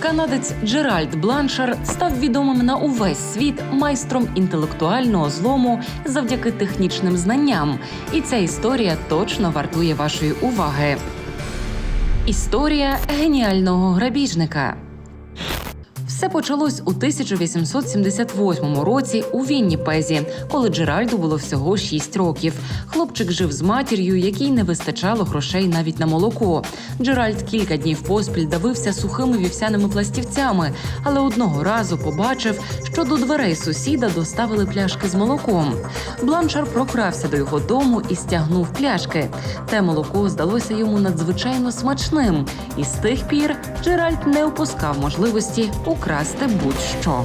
Канадець Джеральд Бланшар став відомим на увесь світ майстром інтелектуального злому завдяки технічним знанням. І ця історія точно вартує вашої уваги. Історія геніального грабіжника. Все почалось у 1878 році у Вінніпезі, коли Джеральду було всього 6 років. Хлопчик жив з матір'ю, якій не вистачало грошей навіть на молоко. Джеральд кілька днів поспіль давився сухими вівсяними пластівцями, але одного разу побачив, що до дверей сусіда доставили пляшки з молоком. Бланшар прокрався до його дому і стягнув пляшки. Те молоко здалося йому надзвичайно смачним, і з тих пір Джеральд не опускав можливості украсти будь-що.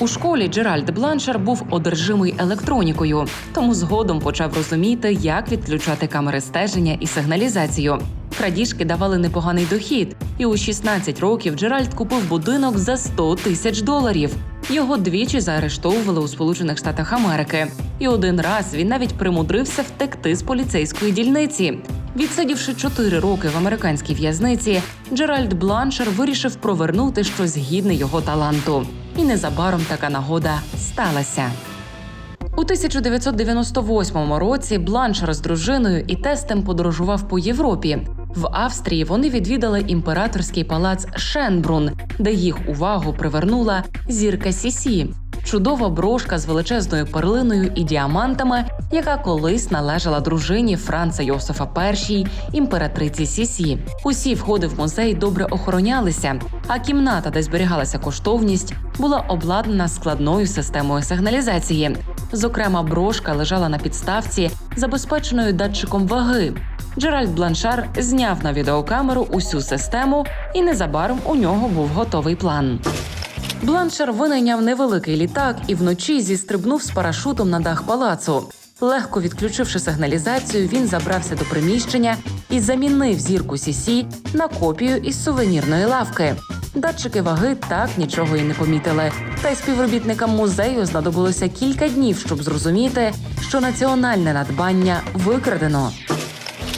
У школі Джеральд Бланшар був одержимий електронікою, тому згодом почав розуміти, як відключати камери стеження і сигналізацію. Крадіжки давали непоганий дохід, і у 16 років Джеральд купив будинок за 100 тисяч доларів. Його двічі заарештовували у Сполучених Штатах Америки, і один раз він навіть примудрився втекти з поліцейської дільниці. Відсидівши 4 роки в американській в'язниці, Джеральд Бланшер вирішив провернути щось гідне його таланту. І незабаром така нагода сталася. У 1998 році Бланшер з дружиною і тестем подорожував по Європі. В Австрії вони відвідали імператорський палац Шенбрун, де їх увагу привернула зірка Сісі. Чудова брошка з величезною перлиною і діамантами, яка колись належала дружині Франца Йосифа І, імператриці Сісі. Усі входи в музей добре охоронялися, а кімната, де зберігалася коштовність, була обладнана складною системою сигналізації. Зокрема, брошка лежала на підставці, забезпеченою датчиком ваги. Джеральд Бланшар зняв на відеокамеру усю систему, і незабаром у нього був готовий план. Бланшер винайняв невеликий літак і вночі зістрибнув з парашутом на дах палацу. Легко відключивши сигналізацію, він забрався до приміщення і замінив зірку Сісі на копію із сувенірної лавки. Датчики ваги так нічого і не помітили. Та й співробітникам музею знадобилося кілька днів, щоб зрозуміти, що національне надбання викрадено.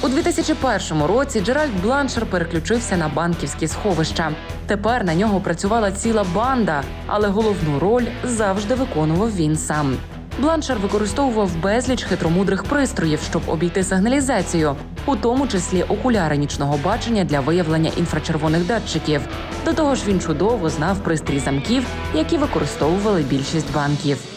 У 2001 році Джеральд Бланшер переключився на банківські сховища. Тепер на нього працювала ціла банда, але головну роль завжди виконував він сам. Бланшер використовував безліч хитромудрих пристроїв, щоб обійти сигналізацію, у тому числі окуляри нічного бачення для виявлення інфрачервоних датчиків. До того ж, він чудово знав пристрій замків, які використовували більшість банків.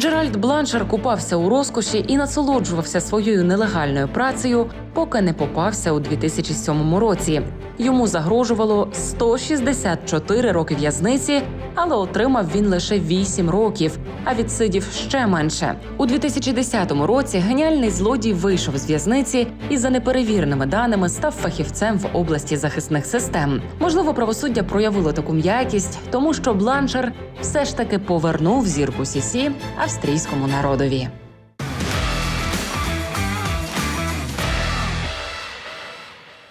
Джеральд Бланшер купався у розкоші і насолоджувався своєю нелегальною працею, поки не попався у 2007 році. Йому загрожувало 164 роки в'язниці, але отримав він лише 8 років, а відсидів ще менше. У 2010 році геніальний злодій вийшов з в'язниці і за неперевіреними даними став фахівцем в області захисних систем. Можливо, правосуддя проявило таку м'якість, тому що Бланшер все ж таки повернув зірку Сісі австрійському народові.